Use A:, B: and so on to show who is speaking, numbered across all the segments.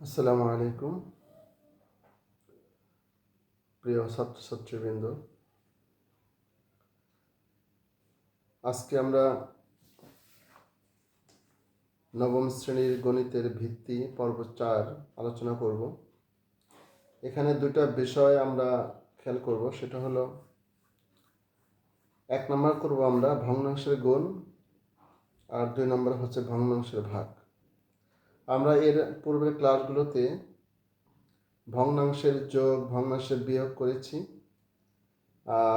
A: আসসালামু আলাইকুম। প্রিয় ছাত্রছাত্রীবৃন্দ, আজকে আমরা নবম শ্রেণির গণিতের ভিত্তি পর্ব চার আলোচনা করব। এখানে দুটা বিষয় আমরা খেয়াল করব, সেটা হলো, এক নম্বর করব আমরা ভগ্নাংশের গুণ আর দুই নম্বর হচ্ছে ভগ্নাংশের ভাগ। আমরা এর পূর্বের ক্লাসগুলোতে ভগ্নাংশের যোগ, ভগ্নাংশের বিয়োগ করেছি।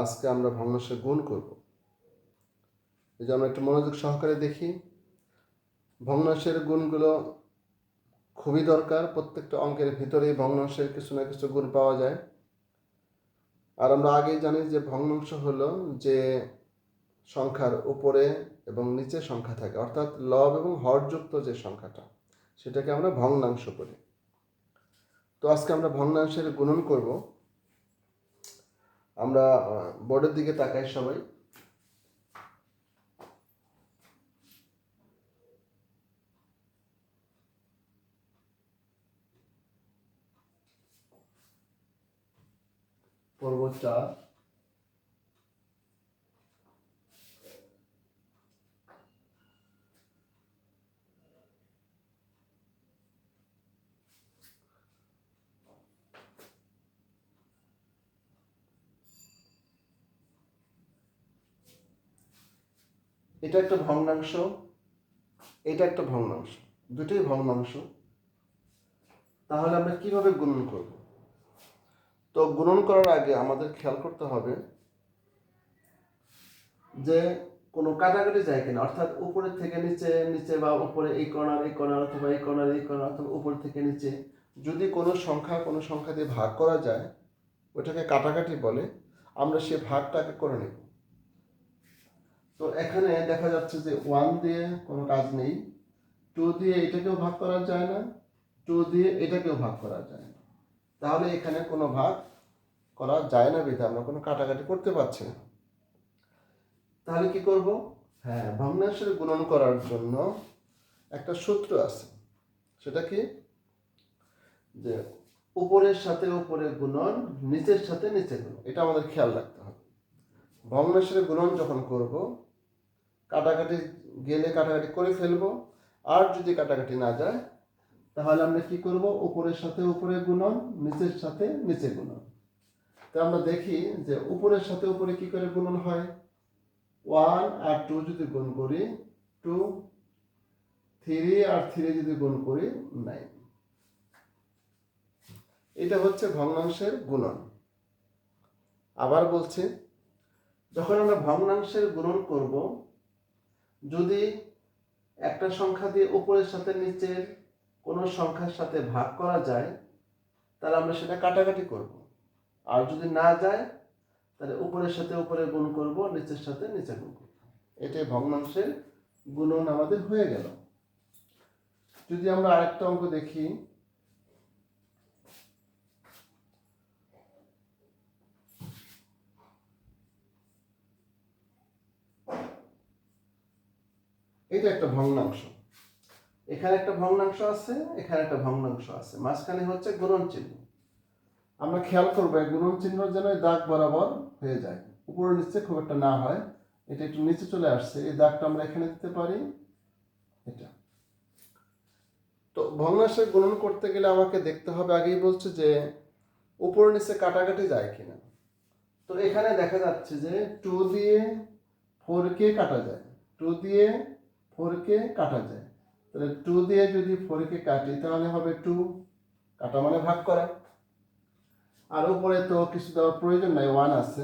A: আজকে আমরা ভগ্নাংশের গুণ করব। এই যে আমরা একটু মনোযোগ সহকারে দেখি। ভগ্নাংশের গুণগুলো খুবই দরকার, প্রত্যেকটা অঙ্কের ভিতরেই ভগ্নাংশের কিছু না কিছু গুণ পাওয়া যায়। আর আমরা আগেই জানি যে ভগ্নাংশ হলো যে সংখ্যার উপরে এবং নিচে সংখ্যা থাকে, অর্থাৎ লব এবং হরযুক্ত যে সংখ্যাটা। সেটাকে আমরা ভগ্নাংশ করি তো আজকে আমরা ভগ্নাংশের গুণন করব। আমরা বোর্ডের দিকে তাকাই সবাই। পর্ব চার। এটা একটা ভগ্নাংশ, এটা একটা ভগ্নাংশ, দুটোই ভগ্নাংশ। তাহলে আমরা কীভাবে গুণন করব? তো গুণন করার আগে আমাদের খেয়াল করতে হবে যে কোনো কাটাকাটি যায় কিনা, অর্থাৎ উপরে থেকে নিচে নিচে বা উপরে এই কর্নার এই কর্নার অথবা এই কর্নার এই কর্নার অথবা উপর থেকে নিচে। যদি কোনো সংখ্যা কোনো সংখ্যা দিয়ে ভাগ করা যায়, ওটাকে কাটাকাটি বলে, আমরা সে ভাগটাকে করে নেব। তো এখানে দেখা যাচ্ছে যে ওয়ান দিয়ে কোনো কাজ নেই। টু দিয়ে এটাকেও ভাগ করা যায় না। টু দিয়ে এটাকেও ভাগ করা যায় না। তাহলে এখানে কোনো ভাগ করা যায় না বিধে আমরা কোনো কাটাকাটি করতে পারছি না। তাহলে কি করব? হ্যাঁ ভগ্নাংশের গুণন করার জন্য একটা সূত্র আছে। সেটা কি? যে উপরের সাথে উপরে গুণন, নিচের সাথে নিচে গুণন। এটা আমাদের খেয়াল রাখতে হবে। ভগ্নাংশের গুণন যখন করব কাটাকাটি গেলে কাটাকাটি করে ফেলব। আর যদি কাটাকাটি না যায়, তাহলে আমরা কি করব? উপরের সাথে উপরে গুণন, নিচের সাথে নিচে গুণন। তো আমরা দেখি যে উপরের সাথে উপরে কি করে গুণন হয়? ওয়ান আর টু যদি গুণ করি, টু, থ্রি আর থ্রি যদি গুণ করি, নাইন। এটা হচ্ছে ভগ্নাংশের গুণন। আবার বলছি, যখন আমরা ভগ্নাংশের গুণন করব যদি একটা সংখ্যা দিয়ে উপরের সাথে নিচের কোনো সংখ্যার সাথে ভাগ করা যায়, তাহলে আমরা সেটা কাটাকাটি করব। আর যদি না যায়, তাহলে উপরের সাথে উপরে গুণ করব, নিচের সাথে নিচে গুণ করব। এটাই ভগ্নাংশের গুণন আমাদের হয়ে গেল। যদি আমরা আরেকটা অঙ্ক দেখি এটা একটা ভগ্নাংশ। এখানে একটা ভগ্নাংশ আছে, এখানে একটা ভগ্নাংশ আছে। মাঝখানে হচ্ছে গুণন চিহ্ন। আমরা খেয়াল করব গুণন চিহ্ন যেন দাগ বরাবর হয়ে যায়। উপরে নিচে খুব একটা না হয়। এটা একটু নিচে চলে আসছে। এই দাগটা আমরা এখানে দিতে পারি। এটা। তো ভগ্নাংশের গুণন করতে গেলে আমাকে দেখতে হবে, আগেই বলছে যে উপর নিচে কাটাকাটি যায় কিনা। তো এখানে দেখা যাচ্ছে যে টু দিয়ে ফোর কে কাটা যায়। টু দিয়ে ফোর কে কাটা যায়। তাহলে টু দিয়ে যদি ফোর কে কাটি, তাহলে হবে টু কাটা মানে ভাগ করা। আর উপরে তো কিছু দেওয়ার প্রয়োজন নাই ওয়ান আছে।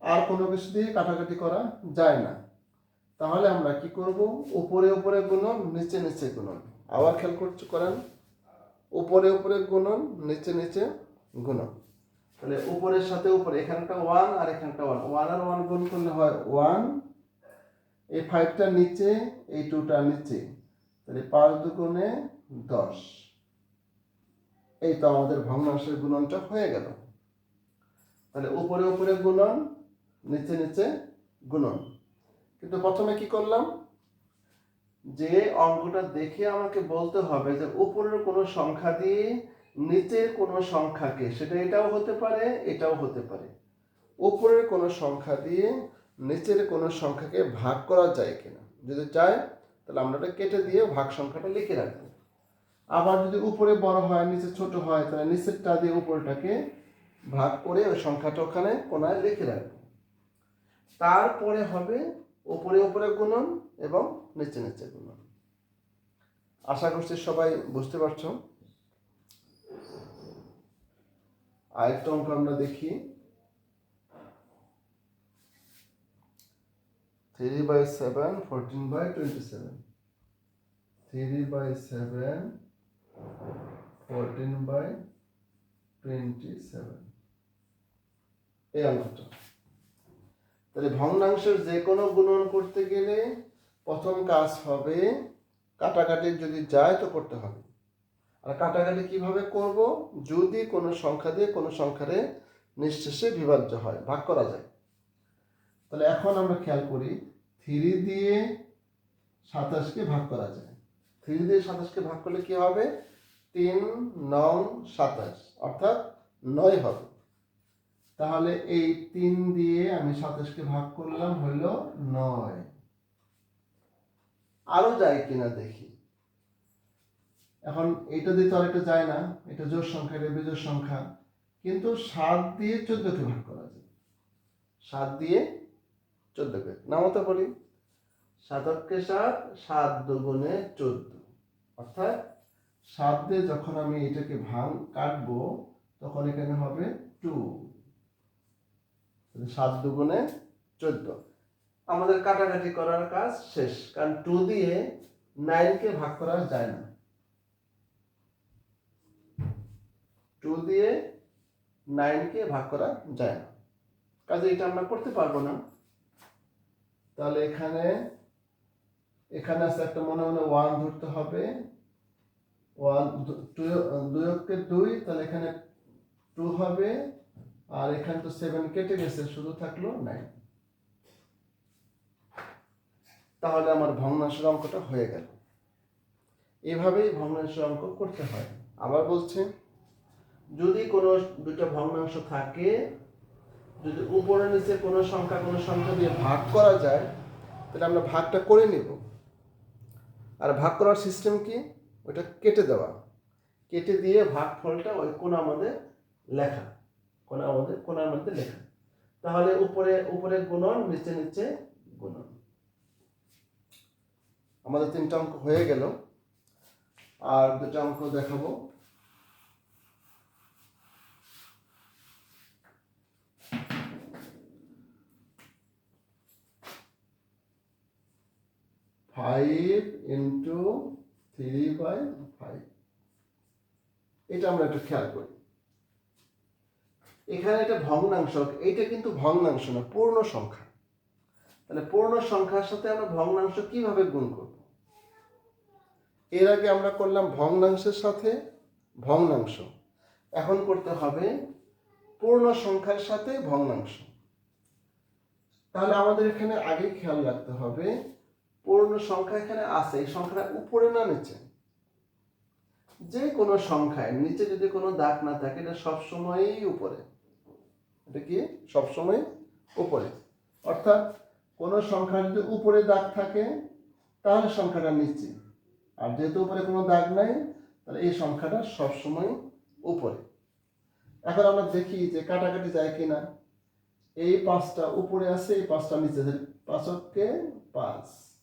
A: আর কোনো কিছু দিয়ে কাটাকাটি করা যায় না। তাহলে আমরা কি করব? উপরে উপরে গুণন, নিচে নিচে গুণন। আবার খেয়াল করছ, করেন। উপরে উপরে গুণন, নিচে নিচে গুণন। তাহলে উপরের সাথে উপরে, এখানটা ওয়ান আর এখানটা ওয়ান ওয়ান আর ওয়ান গুণ করলে হয় ওয়ান এই ফাইভটার নিচে, এই টুটার নিচে। তাহলে পাঁচ দুগুণে দশ। এই তো আমাদের ভগ্নাংশের গুণনটা হয়ে গেল। তাহলে উপরে উপরে গুণন, নিচে নিচে গুণন। কিন্তু প্রথমে কি করলাম? যে অঙ্কটা দেখে আমাকে বলতে হবে যে উপরের কোনো সংখ্যা দিয়ে নিচের কোনো সংখ্যাকে, সেটা এটাও হতে পারে, এটাও হতে পারে। উপরের কোনো সংখ্যা দিয়ে নিচের কোনো সংখ্যাকে ভাগ করা যায় কিনা। যদি চায়, তাহলে আমরা ওটা কেটে দিয়ে ভাগ সংখ্যাটা লিখে রাখব। আবার যদি উপরে বড় হয়, নিচে ছোট হয়, তাহলে নিচেরটা দিয়ে উপরটাকে ভাগ করে ওই সংখ্যাটা ওখানে কোনায় লিখে রাখব। তারপরে হবে উপরে উপরে গুণন এবং নিচে নিচে গুণন। আশা করছি সবাই বুঝতে পারছ। আরেকটা অঙ্ক আমরা দেখি। Three by seven fourteen by twenty seven three by seven fourteen by twenty seven এই অঙ্কটা তাহলে ভগ্নাংশের যে কোনো গুণন করতে গেলে প্রথম কাজ হবে কাটাকাটি যদি যায় তো করতে হবে। আর কাটাকাটি কীভাবে করব? যদি কোনো সংখ্যা দিয়ে কোনো সংখ্যারে নিঃশেষে বিভাজ্য হয়, ভাগ করা যায়। তাহলে এখন আমরা খেয়াল করি থ্রি দিয়ে সাতাশকে ভাগ করা যায়। থ্রি দিয়ে সাতাশকে ভাগ করলে কি হবে? তিন নং সাতাশ, অর্থাৎ নয় হবে। তাহলে এই তিন দিয়ে আমি সাতাশকে ভাগ করলাম হইল নয়। আরও যায় কিনা দেখি। এখন এটা দিয়ে তো আরেকটা যায় না, এটা জোর সংখ্যা, এটা বিজোর সংখ্যা। কিন্তু সাত দিয়ে চোদ্দকে ভাগ করা যায়। সাত দিয়ে চোদ্দকে নামতে বলি সাতককে সাত সাত দুগুণে চোদ্দ। অর্থাৎ সাত দিয়ে যখন আমি এটাকে ভাঙ, কাটবো, তখন এখানে হবে টু। সাত দুগুণে চোদ্দ। আমাদের কাটাকাটি করার কাজ শেষ, কারণ টু দিয়ে নাইনকে ভাগ করা যায় না। টু দিয়ে নাইনকে ভাগ করা যায় না। কাজে এটা আমরা করতে পারব না। তাহলে এখানে এখানে আছে একটা মনে মনে ওয়ান ধরতে হবে। ওয়ান দুই অক্ষে দুই, তাহলে এখানে টু হবে। আর এখানে তো সেভেন কেটে গেছে, শুধু থাকল নাইন তাহলে আমার ভগ্নাংশের অঙ্কটা হয়ে গেল। এভাবেই ভগ্নাংশের অঙ্ক করতে হয়। আবার বলছে, যদি কোনো দুটো ভগ্নাংশ থাকে যদি উপরে নিচে কোনো সংখ্যা কোনো সংখ্যা দিয়ে ভাগ করা যায়, তাহলে আমরা ভাগটা করে নেব। আর ভাগ করার সিস্টেম কি? ওটা কেটে দেওয়া। কেটে দিয়ে ভাগ ফলটা ওই কোন আমাদের লেখা। কোন আমাদের কোনার মধ্যে লেখা। তাহলে উপরে উপরে গুণন, নিচে নিচে গুণন। আমাদের তিনটা অঙ্ক হয়ে গেল। আর দুটো অঙ্ক দেখাবো। Five into three by five এটা আমরা একটু খেয়াল করি। এখানে একটা ভগ্নাংশ, এইটা কিন্তু ভগ্নাংশ না, পূর্ণ সংখ্যা। তাহলে পূর্ণ সংখ্যার সাথে আমরা ভগ্নাংশ কীভাবে গুণ করব? এর আগে আমরা করলাম ভগ্নাংশের সাথে ভগ্নাংশ। এখন করতে হবে পূর্ণ সংখ্যার সাথে ভগ্নাংশ। তাহলে আমাদের এখানে আগে খেয়াল রাখতে হবে পূর্ণ সংখ্যা এখানে আছে, এই সংখ্যাটা উপরে না নিচে? যে কোনো সংখ্যায়, নিচে যদি কোনো দাগ না থাকে, এটা সবসময়ই উপরে। এটা কি? সবসময় উপরে। অর্থাৎ কোনো সংখ্যা যদি উপরে দাগ থাকে, তাহলে সংখ্যাটা নিচে। আর যেহেতু উপরে কোনো দাগ নাই, তাহলে এই সংখ্যাটা সবসময় উপরে। এখন আমরা দেখি যে কাটাকাটি যায় কিনা। এই পাঁচটা উপরে আছে, এই পাঁচটা নিচে। পাঁচককে পাঁচ।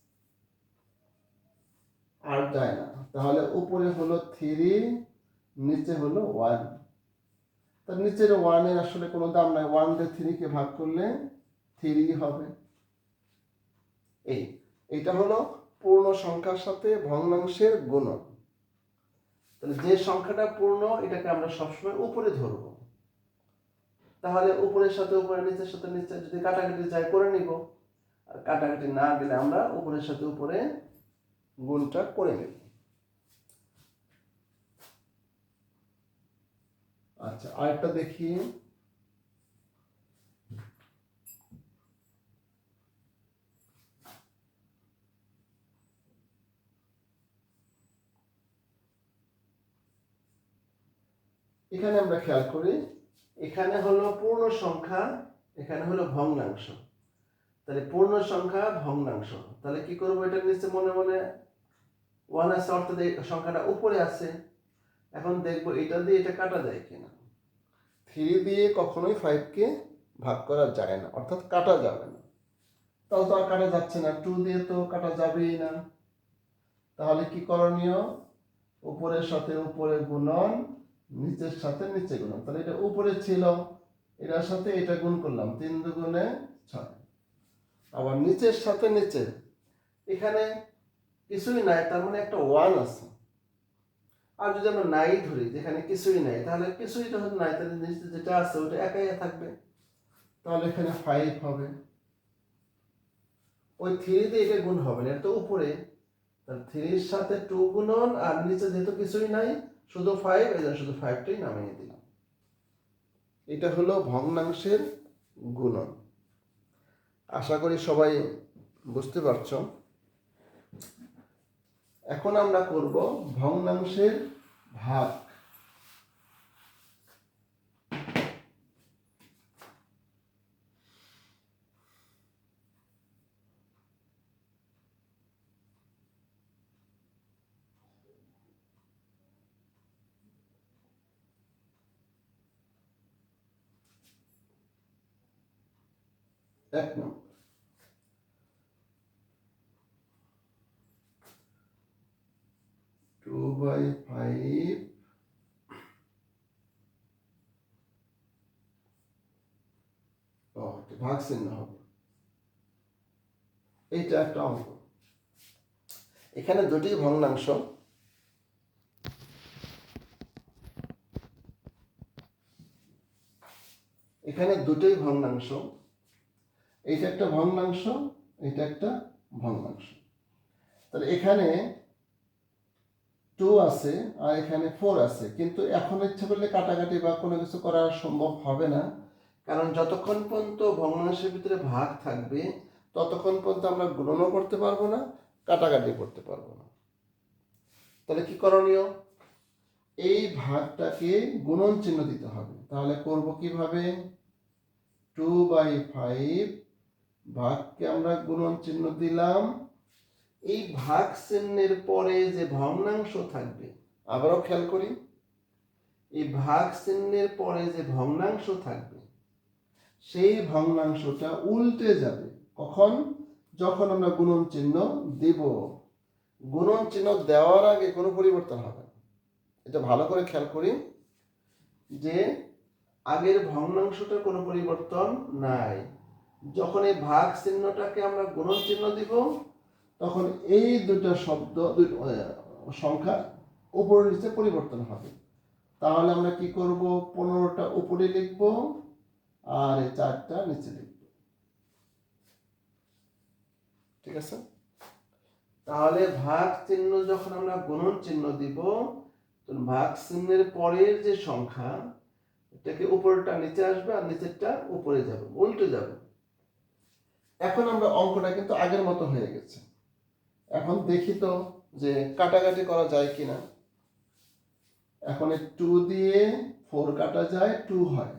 A: আর যায় না। তাহলে উপরে হলো থ্রি নিচে হলো ওয়ান তার নিচের ওয়ানের আসলে কোনো দাম নাই। ওয়ান দিয়ে থ্রিকে ভাগ করলে থ্রি হবে। এই, এটা হলো পূর্ণ সংখ্যার সাথে ভগ্নাংশের গুণন। তাহলে যে সংখ্যাটা পূর্ণ, এটাকে আমরা সবসময় উপরে ধরবো। তাহলে উপরের সাথে উপরে, নিচের সাথে নিচে যদি কাটাকাটি যায়, করে নিব। আর কাটাকাটি না গেলে আমরা উপরের সাথে উপরে গুণটা করে নেব। আচ্ছা আরেকটা দেখি। এখানে আমরা খেয়াল করি, এখানে হলো পূর্ণ সংখ্যা, এখানে হলো ভগ্নাংশ। তাহলে পূর্ণ সংখ্যা, ভগ্নাংশ। তাহলে কি করব এটা নিচে মনে মনে? ওয়ান আছে অর্থাৎ এই সংখ্যাটা উপরে আছে, এখন দেখব এটা দিয়ে এটা কাটা যায় কিনা। থ্রি দিয়ে কখনোই ফাইভকে ভাগ করা যায় না, অর্থাৎ কাটা যাবে না। তাও তো আর কাটা যাচ্ছে না টু দিয়ে তো কাটা যাবেই না। তাহলে কি করণীয়? উপরের সাথে উপরে গুণন, নিচের সাথে নিচে গুণন। তাহলে এটা উপরে ছিল, এটার সাথে এটা গুণ করলাম, তিন দুগুণে ছয়। আবার নিচের সাথে নিচে, এখানে কিছুই নাই, তার মানে একটা ওয়ান আছে। আর যদি আমরা নাই ধরি, যেখানে কিছুই নাই, তাহলে কিছুই যখন নাই, তাহলে নিচে যেটা আছে, ওটা একাই থাকবে। তাহলে এখানে ফাইভ হবে। ওই থ্রি দিয়ে এটা গুণ হবে না, এটা উপরে। থ্রির সাথে টু গুণন, আর নিচে যেহেতু কিছুই নাই, শুধু ফাইভ এই শুধু ফাইভটাই নামিয়ে দিলাম। এটা হলো ভগ্নাংশের গুণন। আশা করি সবাই বুঝতে পারছ। এখন আমরা করব ভগ্নাংশের ভাগ। এক নম্বর টু বাই ফাইভ ভাগ চিহ্ন হবে এইটা একটা অঙ্ক এখানে দুটি ভগ্নাংশ। এখানে দুটোই ভগ্নাংশ। এইটা একটা ভগ্নাংশ এটা একটা ভগ্নাংশ। তাহলে এখানে টু আছে, আর এখানে ফোর আছে। কিন্তু এখন ইচ্ছে করলে কাটাকাটি বা কোনো কিছু করা সম্ভব হবে না। কারণ যতক্ষণ পর্যন্ত ভগ্নাংশের ভিতরে ভাগ থাকবে, ততক্ষণ পর্যন্ত আমরা গুণনও করতে পারব না, কাটাকাটি করতে পারব না। তাহলে কি করণীয়? এই ভাগটাকে গুণন চিহ্ন দিতে হবে। তাহলে করব কীভাবে? টু বাই ফাইভ ভাগকে আমরা গুণন চিহ্ন দিলাম। এই ভাগ চিহ্নের পরে যে ভগ্নাংশ থাকবে, আবারও খেয়াল করি, এই ভাগ চিহ্নের পরে যে ভগ্নাংশ থাকবে, সেই ভগ্নাংশটা উল্টে যাবে। কখন? যখন আমরা গুণন চিহ্ন দিব। গুণন চিহ্ন দেওয়ার আগে কোনো পরিবর্তন হবে এটা ভালো করে খেয়াল করি যে আগের ভগ্নাংশটার কোনো পরিবর্তন নাই। যখন এই ভাগ চিহ্নটাকে আমরা গুণন চিহ্ন দিব তখন এই দুটো শব্দ সংখ্যা উপর নিচে পরিবর্তন হবে। তাহলে আমরা কি করব? পনেরোটা উপরে লিখব আর এই চারটা নিচে লিখব। ঠিক আছে? তাহলে ভাগ চিহ্ন যখন আমরা গুণন চিহ্ন দিব তখন ভাগ চিহ্নের পরের যে সংখ্যা, এটাকে উপরটা নিচে আসবে আর নিচেরটা উপরে যাবে, উল্টে যাবে। এখন আমরা অঙ্কটা কিন্তু আগের মতো হয়ে গেছে। এখন দেখি তো যে কাটাকাটি করা যায় কিনা। এখন টু দিয়ে ফোর কাটা যায় টু হয়।